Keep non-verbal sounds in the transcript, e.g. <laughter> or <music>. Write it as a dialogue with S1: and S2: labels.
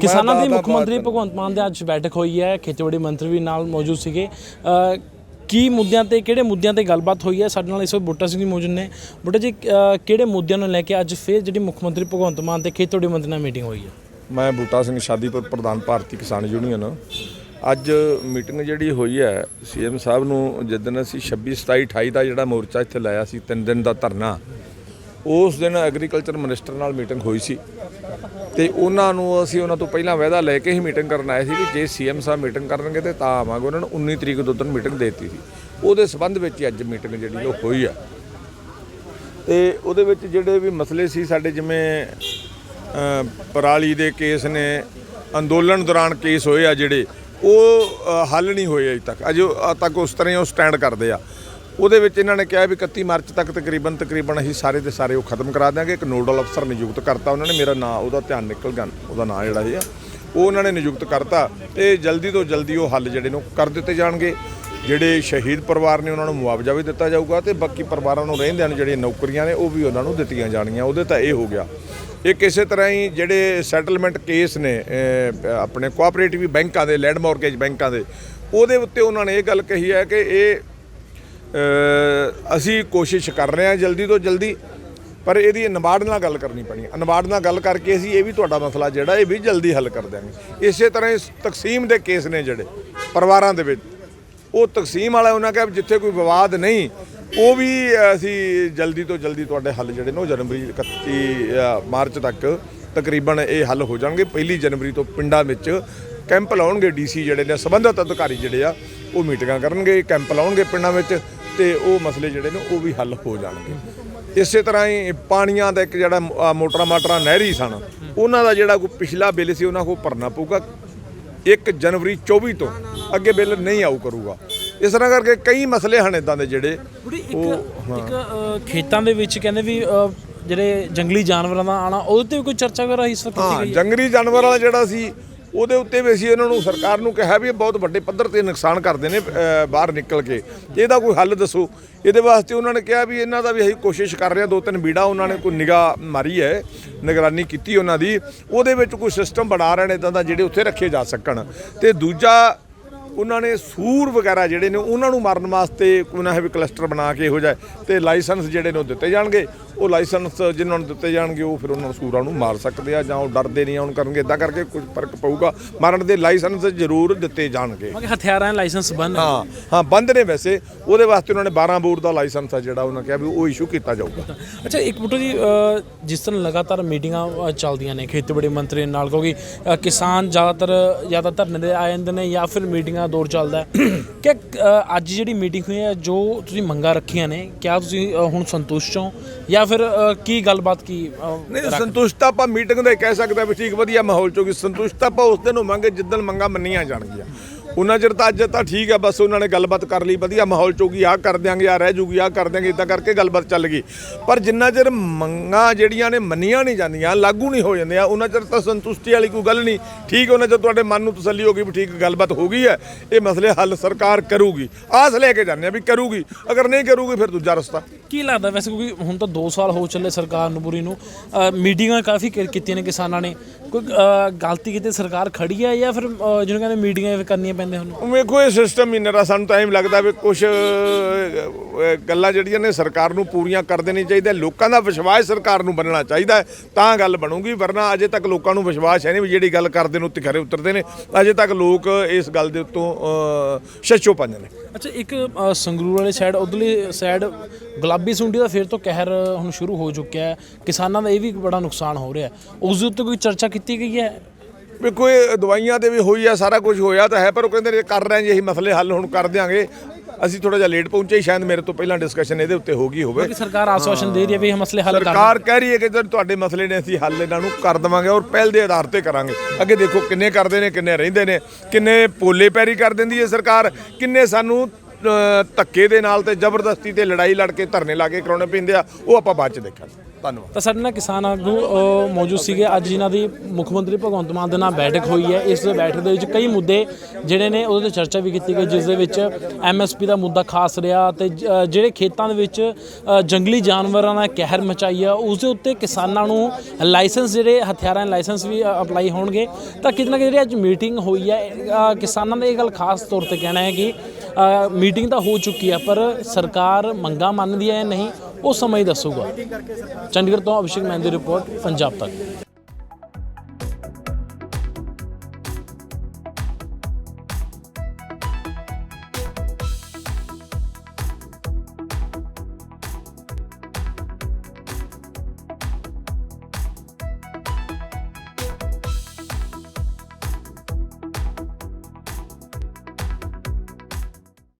S1: ਕਿਸਾਨਾਂ ਦੇ ਮੁੱਖ ਮੰਤਰੀ ਭਗਵੰਤ ਮਾਨ ਦੇ ਅੱਜ ਬੈਠਕ ਹੋਈ ਹੈ ਖੇਤੀਬਾੜੀ ਮੰਤਰੀ ਵੀ ਨਾਲ ਮੌਜੂਦ ਸੀਗੇ। ਕੀ ਮੁੱਦਿਆਂ ਤੇ ਕਿਹੜੇ ਮੁੱਦਿਆਂ ਤੇ ਗੱਲਬਾਤ ਹੋਈ ਹੈ? ਸਾਡੇ ਨਾਲ ਇਸ ਵਕਤ ਬੁੱਟਾ ਸਿੰਘ ਜੀ ਮੌਜੂਦ ਨੇ। ਬੁੱਟਾ ਜੀ ਕਿਹੜੇ ਮੁੱਦਿਆਂ ਨੂੰ ਲੈ ਕੇ ਅੱਜ ਫੇਰ ਜਿਹੜੀ ਮੁੱਖ ਮੰਤਰੀ ਭਗਵੰਤ ਮਾਨ ਤੇ ਖੇਤੀਬਾੜੀ ਮੰਤਰੀ ਨਾਲ ਮੀਟਿੰਗ ਹੋਈ ਹੈ?
S2: ਮੈਂ ਬੂਟਾ ਸਿੰਘ ਸ਼ਾਦੀਪੁਰ ਪ੍ਰਧਾਨ ਭਾਰਤੀ ਕਿਸਾਨ ਯੂਨੀਅਨ। ਅੱਜ ਮੀਟਿੰਗ ਜਿਹੜੀ ਹੋਈ ਹੈ ਸੀਐਮ ਸਾਹਿਬ ਨੂੰ ਜਿੱਦਣ ਅਸੀਂ 26 27 28 ਦਾ ਜਿਹੜਾ ਮੋਰਚਾ ਇੱਥੇ ਲਾਇਆ ਸੀ ਤਿੰਨ ਦਿਨ ਦਾ ਧਰਨਾ ਉਸ ਦਿਨ ਐਗਰੀਕਲਚਰ ਮਿਨਿਸਟਰ ਨਾਲ ਮੀਟਿੰਗ ਹੋਈ ਸੀ। ਤੇ ਉਹਨਾਂ ਨੂੰ ਅਸੀਂ ਉਹਨਾਂ ਤੋਂ ਪਹਿਲਾਂ ਵਾਅਦਾ ਲੈ ਕੇ ਹੀ ਮੀਟਿੰਗ ਕਰਨ ਆਏ ਸੀ ਵੀ ਜੇ ਸੀਐਮ ਸਾਹਿਬ ਮੀਟਿੰਗ ਕਰਨਗੇ ਤੇ ਤਾਂ ਆਵਾਂਗੇ। ਉਹਨਾਂ ਨੂੰ 19 ਤਰੀਕ ਤੋਂ ਦਿਨ ਮੀਟਿੰਗ ਦਿੱਤੀ ਸੀ। ਉਹਦੇ ਸਬੰਧ ਵਿੱਚ ਹੀ ਅੱਜ ਮੀਟਿੰਗ ਜਿਹੜੀ ਉਹ ਹੋਈ ਆ। ਤੇ ਉਹਦੇ ਵਿੱਚ ਜਿਹੜੇ ਵੀ ਮਸਲੇ ਸੀ, ਸਾਡੇ ਜਿਵੇਂ ਪਰਾਲੀ ਦੇ ਕੇਸ ਨੇ, ਅੰਦੋਲਨ ਦੌਰਾਨ ਕੇਸ ਹੋਏ ਆ ਜਿਹੜੇ, ਉਹ ਹੱਲ ਨਹੀਂ ਹੋਏ ਅਜੇ ਤੱਕ। ਅਜੇ ਤੱਕ ਉਸ ਤਰ੍ਹਾਂ ਹੀ ਉਹ ਸਟੈਂਡ ਕਰਦੇ ਆ। ਉਹਦੇ ਵਿੱਚ ਇਹਨਾਂ ਨੇ ਕਿਹਾ ਵੀ 31 ਮਾਰਚ ਤੱਕ ਤਕਰੀਬਨ ਤਕਰੀਬਨ ਅਸੀਂ ਸਾਰੇ ਦੇ ਸਾਰੇ ਉਹ ਖਤਮ ਕਰਾ ਦਿਆਂਗੇ। ਇੱਕ ਨੋਡਲ ਅਫਸਰ ਨਿਯੁਕਤ ਕਰਤਾ ਉਹਨਾਂ ਨੇ, ਮੇਰਾ ਨਾਂ, ਉਹਦਾ ਧਿਆਨ ਨਿਕਲ ਗਿਆ, ਉਹਦਾ ਨਾਂ ਜਿਹੜਾ ਇਹ ਆ। ਉਹ ਉਹਨਾਂ ਨੇ ਨਿਯੁਕਤ ਕਰਤਾ ਤੇ ਜਲਦੀ ਤੋਂ ਜਲਦੀ ਉਹ ਹੱਲ ਜਿਹੜੇ ਨੇ ਉਹ ਕਰ ਦਿੱਤੇ ਜਾਣਗੇ। ਜਿਹੜੇ ਸ਼ਹੀਦ ਪਰਿਵਾਰ ਨੇ ਉਹਨਾਂ ਨੂੰ ਮੁਆਵਜ਼ਾ ਵੀ ਦਿੱਤਾ ਜਾਊਗਾ ਤੇ ਬਾਕੀ ਪਰਿਵਾਰਾਂ ਨੂੰ ਰਹਿੰਦਿਆਂ ਨੂੰ ਜਿਹੜੀਆਂ ਨੌਕਰੀਆਂ ਨੇ ਉਹ ਵੀ ਉਹਨਾਂ ਨੂੰ ਦਿੱਤੀਆਂ ਜਾਣਗੀਆਂ। ਉਹਦੇ ਤਾਂ ਇਹ ਹੋ ਗਿਆ। ਇੱਕ ਇਸੇ ਤਰ੍ਹਾਂ ਹੀ ਜਿਹੜੇ ਸੈਟਲਮੈਂਟ ਕੇਸ ਨੇ ਆਪਣੇ ਕੋਆਪਰੇਟਿਵ ਬੈਂਕਾਂ ਦੇ ਲੈਂਡ ਮਾਰਗੇਜ ਬੈਂਕਾਂ ਦੇ, ਉਹਦੇ ਉੱਤੇ ਉਹਨਾਂ ਨੇ ਇਹ ਗੱਲ ਕਹੀ ਹੈ ਕਿ ਇਹ ਅਸੀਂ ਕੋਸ਼ਿਸ਼ ਕਰ ਰਹੇ ਹਾਂ ਜਲਦੀ ਤੋਂ ਜਲਦੀ, ਪਰ ਇਹਦੀ ਨਬਾਰਡ ਨਾਲ ਗੱਲ ਕਰਨੀ ਪੈਣੀ ਹੈ। ਨਾਲ ਗੱਲ ਕਰਕੇ ਅਸੀਂ ਇਹ ਵੀ ਤੁਹਾਡਾ ਮਸਲਾ ਜਿਹੜਾ, ਇਹ ਵੀ ਜਲਦੀ ਹੱਲ ਕਰ ਦਿਆਂਗੇ। ਇਸੇ ਤਰ੍ਹਾਂ ਹੀ ਤਕਸੀਮ ਦੇ ਕੇਸ ਨੇ ਜਿਹੜੇ ਪਰਿਵਾਰਾਂ ਦੇ ਵਿੱਚ, ਉਹ ਤਕਸੀਮ ਵਾਲਾ ਉਹਨਾਂ ਕਿਹਾ ਜਿੱਥੇ ਕੋਈ ਵਿਵਾਦ ਨਹੀਂ, ਉਹ ਵੀ ਅਸੀਂ ਜਲਦੀ ਤੋਂ ਜਲਦੀ ਤੁਹਾਡੇ ਹੱਲ ਜਿਹੜੇ ਨੇ ਉਹ ਜਨਵਰੀ 31 ਮਾਰਚ ਤੱਕ ਤਕਰੀਬਨ ਇਹ ਹੱਲ ਹੋ ਜਾਣਗੇ। ਪਹਿਲੀ ਜਨਵਰੀ ਤੋਂ ਪਿੰਡਾਂ ਵਿੱਚ ਕੈਂਪ ਲਾਉਣਗੇ ਡੀਸੀ ਜਿਹੜੇ ਨੇ, ਸੰਬੰਧਿਤ ਅਧਿਕਾਰੀ ਜਿਹੜੇ ਆ, ਉਹ ਮੀਟਿੰਗਾਂ ਕਰਨਗੇ, ਕੈਂਪ ਲਾਉਣਗੇ ਪਿੰਡਾਂ ਵਿੱਚ। ਤੇ ਉਹ ਮਸਲੇ ਜਿਹੜੇ ਨੇ ਉਹ ਵੀ ਹੱਲ ਹੋ ਜਾਣਗੇ। ਇਸੇ ਤਰ੍ਹਾਂ ਹੀ ਪਾਣੀਆਂ ਦਾ ਇੱਕ ਜਿਹੜਾ ਮੋਟਰਾਂ ਮਾਟਰਾਂ ਨਹਿਰੀ ਸਨ ਉਹਨਾਂ ਦਾ ਜਿਹੜਾ ਕੋਈ ਪਿਛਲਾ ਬਿੱਲ ਸੀ ਉਹਨਾਂ ਕੋਲ ਭਰਨਾ ਪਊਗਾ। 1 ਜਨਵਰੀ 24 ਤੋਂ ਅੱਗੇ ਬਿੱਲ ਨਹੀਂ ਆਊ ਕਰੂਗਾ। ਇਸ ਤਰ੍ਹਾਂ ਕਰਕੇ ਕਈ ਮਸਲੇ ਹਨ ਇਦਾਂ ਦੇ ਜਿਹੜੇ
S1: ਬੁੱਢੀ ਇੱਕ ਖੇਤਾਂ ਦੇ ਵਿੱਚ ਕਹਿੰਦੇ ਵੀ ਜਿਹੜੇ ਜੰਗਲੀ ਜਾਨਵਰਾਂ ਦਾ ਆਣਾ ਉਹਦੇ ਤੇ ਵੀ ਕੋਈ ਚਰਚਾ ਵਗੈਰਾ ਇਸ ਵਕਤ ਕੀਤੀ
S2: ਹਾਂ
S1: ਗਈ ਹੈ?
S2: ਜੰਗਲੀ ਜਾਨਵਰਾਂ ਦਾ ਜਿਹੜਾ ਸੀ ਉਹਦੇ ਉੱਤੇ ਵੀ ਅਸੀਂ ਇਹਨਾਂ ਨੂੰ ਸਰਕਾਰ ਨੂੰ ਕਿਹਾ ਵੀ ਇਹ ਬਹੁਤ ਵੱਡੇ ਪੱਧਰ ਤੇ ਨੁਕਸਾਨ ਕਰਦੇ ਨੇ ਬਾਹਰ ਨਿਕਲ ਕੇ। ਇਹਦਾ ਕੋਈ ਹੱਲ ਦੱਸੋ। ਇਹਦੇ ਵਾਸਤੇ ਉਹਨਾਂ ਨੇ ਕਿਹਾ ਵੀ ਇਹਨਾਂ ਦਾ ਵੀ ਅਸੀਂ ਕੋਸ਼ਿਸ਼ ਕਰ ਰਹੇ ਹਾਂ, ਦੋ ਤਿੰਨ ਬੀੜਾ ਉਹਨਾਂ ਨੇ ਕੋਈ ਨਿਗਾਹ ਮਾਰੀ ਹੈ, ਨਿਗਰਾਨੀ ਕੀਤੀ ਉਹਨਾਂ ਦੀ। ਉਹਦੇ ਵਿੱਚ ਕੋਈ ਸਿਸਟਮ ਬਣਾ ਰਹੇ ਨੇ ਇਦਾਂ ਦਾ ਜਿਹੜੇ ਉੱਥੇ ਰੱਖੇ ਜਾ ਸਕਣ। ਤੇ ਦੂਜਾ ਉਹਨਾਂ ਨੇ ਸੂਰ ਵਗੈਰਾ ਜਿਹੜੇ ਨੇ ਉਹਨਾਂ ਨੂੰ ਮਾਰਨ ਵਾਸਤੇ ਉਹਨਾਂ ਹੈ ਵੀ ਕਲਸਟਰ ਬਣਾ ਕੇ ਇਹੋ ਜਿਹਾ ਤੇ ਲਾਇਸੈਂਸ ਜਿਹੜੇ ਨੇ ਉਹ ਦਿੱਤੇ ਜਾਣਗੇ। ਉਹ ਲਾਇਸੈਂਸ ਜਿਨ੍ਹਾਂ ਨੂੰ ਦਿੱਤੇ ਜਾਣਗੇ ਉਹ ਫਿਰ ਉਹਨਾਂ ਨੂੰ ਸੂਰਾਂ ਨੂੰ ਮਾਰ ਸਕਦੇ ਆ ਜਾਂ ਉਹ ਡਰਦੇ ਨਹੀਂ ਆਉਣ ਕਰਨਗੇ। ਇਦਾਂ ਕਰਕੇ ਕੁਝ ਫ਼ਰਕ ਪਊਗਾ। ਮਾਰਨ ਦੇ ਲਾਇਸੈਂਸ ਜ਼ਰੂਰ ਦਿੱਤੇ ਜਾਣਗੇ।
S1: ਕਿ ਹਥਿਆਰਾਂ ਦੇ ਲਾਇਸੈਂਸ ਬੰਦ ਹੈ
S2: ਹਾਂ ਬੰਦ ਨੇ ਵੈਸੇ। ਉਹਦੇ ਵਾਸਤੇ ਉਹਨਾਂ ਨੇ 12 ਬੋਰ ਦਾ ਲਾਇਸੈਂਸ ਆ ਜਿਹੜਾ ਉਹਨਾਂ ਕਿਹਾ ਵੀ ਉਹ ਇਸ਼ੂ ਕੀਤਾ ਜਾਊਗਾ।
S1: ਅੱਛਾ ਇੱਕ ਬੁੱਟੋ ਜੀ ਜਿਸ ਤਰ੍ਹਾਂ ਲਗਾਤਾਰ ਮੀਟਿੰਗਾਂ ਚੱਲਦੀਆਂ ਨੇ ਖੇਤੀਬਾੜੀ ਮੰਤਰੀ ਨਾਲ ਕਿਉਂਕਿ ਕਿਸਾਨ ਜ਼ਿਆਦਾਤਰ ਜਾਂ ਤਾਂ ਧਰਨੇ ਦੇ ਆ ਜਾਂਦੇ ਨੇ ਜਾਂ ਫਿਰ ਮੀਟਿੰਗਾਂ ਦੌਰ ਚੱਲਦਾ <clears throat> ਕਿ ਅੱਜ ਜਿਹੜੀ ਮੀਟਿੰਗ ਹੋਈ ਹੈ ਜੋ ਤੁਸੀਂ ਮੰਗਾਂ ਰੱਖੀਆਂ ਨੇ ਕਿਆ ਤੁਸੀਂ ਹੁਣ ਸੰਤੁਸ਼ਟ ਹੋ? ਜਾਂ ਫਿਰ ਕੀ ਗੱਲਬਾਤ ਕੀ
S2: ਨਹੀਂ ਸੰਤੁਸ਼ਟ ਤਾਂ ਆਪਾਂ ਮੀਟਿੰਗ ਦਾ ਕਹਿ ਸਕਦੇ ਵੀ ਠੀਕ ਵਧੀਆ ਮਾਹੌਲ ਚੋਂ ਕਿ ਸੰਤੁਸ਼ਟ ਤਾਂ ਆਪਾਂ ਉਸ ਦਿਨ ਹੋਵਾਂਗੇ ਜਿੱਦਣ ਮੰਗਾਂ ਮੰਨੀਆਂ ਜਾਣਗੀਆਂ। ਉਹਨਾਂ ਚਿਰ ਤਾਂ ਅੱਜ ਤਾਂ ਠੀਕ ਹੈ ਬਸ ਉਹਨਾਂ ਨੇ ਗੱਲਬਾਤ ਕਰ ਲਈ, ਵਧੀਆ ਮਾਹੌਲ ਚੋਗੀ ਆਹ ਕਰ ਦਿਆਂਗੇ, ਆਹ ਰਹਿ ਜੂਗੀ, ਆਹ ਕਰ ਦਿਆਂਗੇ ਇਦਾਂ ਕਰਕੇ ਗੱਲਬਾਤ ਚੱਲ ਗਈ। ਪਰ ਜਿੰਨਾ ਚਿਰ ਮੰਗਾਂ ਜਿਹੜੀਆਂ ਨੇ ਮੰਨੀਆਂ ਨਹੀਂ ਜਾਂਦੀਆਂ, ਲਾਗੂ ਨਹੀਂ ਹੋ ਜਾਂਦੀਆਂ, ਉਹਨਾਂ ਚਿਰ ਤਾਂ ਸੰਤੁਸ਼ਟੀ ਵਾਲੀ ਕੋਈ ਗੱਲ ਨਹੀਂ। ਠੀਕ, ਉਹਨਾਂ ਚਿਰ ਤੁਹਾਡੇ ਮਨ ਨੂੰ ਤਸੱਲੀ ਹੋ ਗਈ ਵੀ ਠੀਕ ਗੱਲਬਾਤ ਹੋ ਗਈ ਹੈ, ਇਹ ਮਸਲੇ ਹੱਲ ਸਰਕਾਰ ਕਰੂਗੀ। ਆਸ ਲੈ ਕੇ ਜਾਂਦੇ ਆ ਵੀ ਕਰੂਗੀ, ਅਗਰ ਨਹੀਂ ਕਰੂਗੀ ਫਿਰ ਦੂਜਾ ਰਸਤਾ।
S1: ਕੀ ਲੱਗਦਾ ਵੈਸੇ ਕਿਉਂਕਿ ਹੁਣ ਤਾਂ 2 ਸਾਲ ਹੋ ਚੱਲੇ ਸਰਕਾਰ ਨੂੰ ਪੂਰੀ ਨੂੰ ਅ, ਮੀਟਿੰਗਾਂ ਕਾਫੀ ਕੀ- ਕੀਤੀਆਂ ਨੇ ਕਿਸਾਨਾਂ ਨੇ। ਕੋਈ ਅ, ਗਲਤੀ ਕਿਤੇ ਸਰਕਾਰ ਖੜੀ ਹੈ ਜਾਂ ਫਿਰ ਅ, ਜਿਹਨੂੰ ਕਹਿੰਦੇ ਮੀਟਿੰਗਾਂ ਕਰਨੀਆਂ ਪੈਂਦੀਆਂ ਹੁਣ?
S2: ਵੇਖੋ ਇਹ ਸਿਸਟਮ ਹੀ ਨਰਾ ਸਾਨੂੰ ਤਾਂ ਐਂ ਲੱਗਦਾ ਵੀ ਕੁਝ ਗੱਲਾਂ ਜਿਹੜੀਆਂ ਨੇ ਸਰਕਾਰ ਨੂੰ ਪੂਰੀਆਂ ਕਰ ਦੇਣੀ ਚਾਹੀਦਾ ਲੋਕਾਂ ਦਾ ਵਿਸ਼ਵਾਸ ਸਰਕਾਰ ਨੂੰ ਬਣਨਾ ਚਾਹੀਦਾ ਹੈ, ਤਾਂ ਗੱਲ ਬਣੂਗੀ ਵਰਨਾ ਅਜੇ ਤੱਕ ਲੋਕਾਂ ਨੂੰ ਵਿਸ਼ਵਾਸ ਹੈ ਨਹੀਂ ਵੀ ਜਿਹੜੀ ਗੱਲ ਕਰਦੇ ਨੇ ਉੱਤੇ ਖਰੇ ਉਤਰਦੇ ਨੇ। ਅਜੇ ਤੱਕ ਲੋਕ ਇਸ ਗੱਲ ਦੇ ਉੱਤੋਂ ਅ, ਸ਼ੱਚੋ ਪੰਜ ਨੇ।
S1: ਅੱਛਾ ਇੱਕ ਅ, ਸੰਗਰੂਰ ਵਾਲੇ ਸਾਈਡ ਉਧਰਲੀ ਸਾਈਡ ਗੁਲਾਬੀ ਸੁੰਡੀ ਦਾ ਫਿਰ ਤੋਂ ਕਹਿਰ ਹੁਣ ਸ਼ੁਰੂ ਹੋ ਚੁੱਕਿਆ ਹੈ। ਕਿਸਾਨਾਂ ਦਾ ਇਹ ਵੀ ਬੜਾ ਨੁਕਸਾਨ ਹੋ ਰਿਹਾ ਉਸ ਦੇ ਉੱਤੇ ਕੋਈ ਚਰਚਾ ਕੀਤੀ ਗਈ ਹੈ?
S2: ਵੇਖੋ ਇਹ ਦਵਾਈਆਂ ਤੇ ਵੀ ਹੋਈ ਆ ਸਾਰਾ ਕੁਝ ਹੋਇਆ ਤਾਂ ਹੈ ਪਰ ਉਹ ਕਹਿੰਦੇ ਨੇ ਕਰ ਰਹੇ ਜੀ ਅਸੀਂ ਮਸਲੇ ਹੱਲ ਹੁਣ ਕਰ ਦਿਆਂਗੇ। ਅਸੀਂ ਥੋੜਾ ਜਿਹਾ ਲੇਟ ਪਹੁੰਚੇ ਸ਼ਾਇਦ ਮੇਰੇ ਤੋਂ ਪਹਿਲਾਂ ਡਿਸਕਸ਼ਨ ਇਹਦੇ ਉੱਤੇ ਹੋ ਗਈ ਹੋਵੇ।
S1: ਕਿ ਸਰਕਾਰ ਆਸ਼ਵਾਸਨ ਦੇ ਰਹੀ ਹੈ ਵੀ ਇਹ ਮਸਲੇ ਹੱਲ ਕਰ
S2: ਸਰਕਾਰ ਕਹਿ ਰਹੀ ਹੈ ਕਿ ਜਦ ਤੁਹਾਡੇ ਮਸਲੇ ਨੇ ਅਸੀਂ ਹੱਲ ਇਹਨਾਂ ਨੂੰ ਕਰ ਦੇਵਾਂਗੇ ਔਰ ਪਹਿਲ ਦੇ ਆਧਾਰ ਤੇ ਕਰਾਂਗੇ। ਅੱਗੇ ਦੇਖੋ ਕਿੰਨੇ ਕਰਦੇ ਨੇ ਕਿੰਨੇ ਰਹਿੰਦੇ ਨੇ ਕਿੰਨੇ ਪੋਲੇ ਪੈਰੀ ਕਰ ਦਿੰਦੀ ਹੈ ਸਰਕਾਰ ਕਿੰਨੇ ਸਾਨੂੰ ਧੱਕੇ ਦੇ ਨਾਲ ਤੇ ਜ਼ਬਰਦਸਤੀ ਤੇ ਲੜਾਈ ਲੜ ਕੇ ਧਰਨੇ ਲਾ ਕੇ ਕਰਾਉਣੇ ਪੈਂਦੇ ਆ ਉਹ ਆਪਾਂ ਬਾਅਦ ਚ ਦੇਖਾਂਗੇ।
S3: ਧੰਨਵਾਦ।
S1: ਤਾਂ ਸਾਡੇ ਨਾਲ ਕਿਸਾਨ ਆਗੂ ਅ, ਮੌਜੂਦ ਸੀਗੇ। ਅੱਜ ਜਿਨ੍ਹਾਂ ਦੀ ਮੁੱਖ ਮੰਤਰੀ ਭਗਵੰਤ ਮਾਨ ਦੇ ਨਾਲ ਬੈਠਕ ਹੋਈ ਹੈ। ਇਸ ਬੈਠਕ ਦੇ ਵਿੱਚ ਕਈ ਮੁੱਦੇ ਜਿਹੜੇ ਨੇ ਉਹਦੇ ਤੇ ਚਰਚਾ ਵੀ ਕੀਤੀ ਗਈ ਜਿਸ ਦੇ ਵਿੱਚ ਐਮਐਸਪੀ ਦਾ ਮੁੱਦਾ ਖਾਸ ਰਿਹਾ ਤੇ ਜ- ਅ, ਜਿਹੜੇ ਖੇਤਾਂ ਦੇ ਵਿੱਚ ਅ, ਜੰਗਲੀ ਜਾਨਵਰਾਂ ਨੇ ਕਹਿਰ ਮਚਾਈ ਆ ਉਸ ਦੇ ਉੱਤੇ ਕਿਸਾਨਾਂ ਨੂੰ ਲਾਇਸੈਂਸ ਜਿਹੜੇ ਹਥਿਆਰਾਂ ਦੇ ਲਾਇਸੈਂਸ ਵੀ ਅਪਲਾਈ ਹੋਣਗੇ। ਤਾਂ ਕਿਤੇ ਨਾ ਕਿਤੇ ਜਿਹੜੀ ਅੱਜ ਮੀਟਿੰਗ ਹੋਈ ਹੈ ਅ, ਕਿਸਾਨਾਂ ਦਾ ਇਹ ਗੱਲ ਖਾਸ ਤੌਰ ਤੇ ਕਹਿਣਾ ਹੈ ਕਿ ਮੀਟਿੰਗ ਤਾਂ ਹੋ ਚੁੱਕੀ ਹੈ, ਪਰ ਸਰਕਾਰ ਮੰਗਾਂ ਮੰਨਦੀ ਹੈ ਜਾਂ ਨਹੀਂ, ਉਹ ਸਮਾਂ ਹੀ ਦੱਸੂਗਾ। ਚੰਡੀਗੜ੍ਹ ਤੋਂ ਅਭਿਸ਼ੇਕ ਮਹਿੰਦੀ ਰਿਪੋਰਟ ਪੰਜਾਬ ਤੱਕ।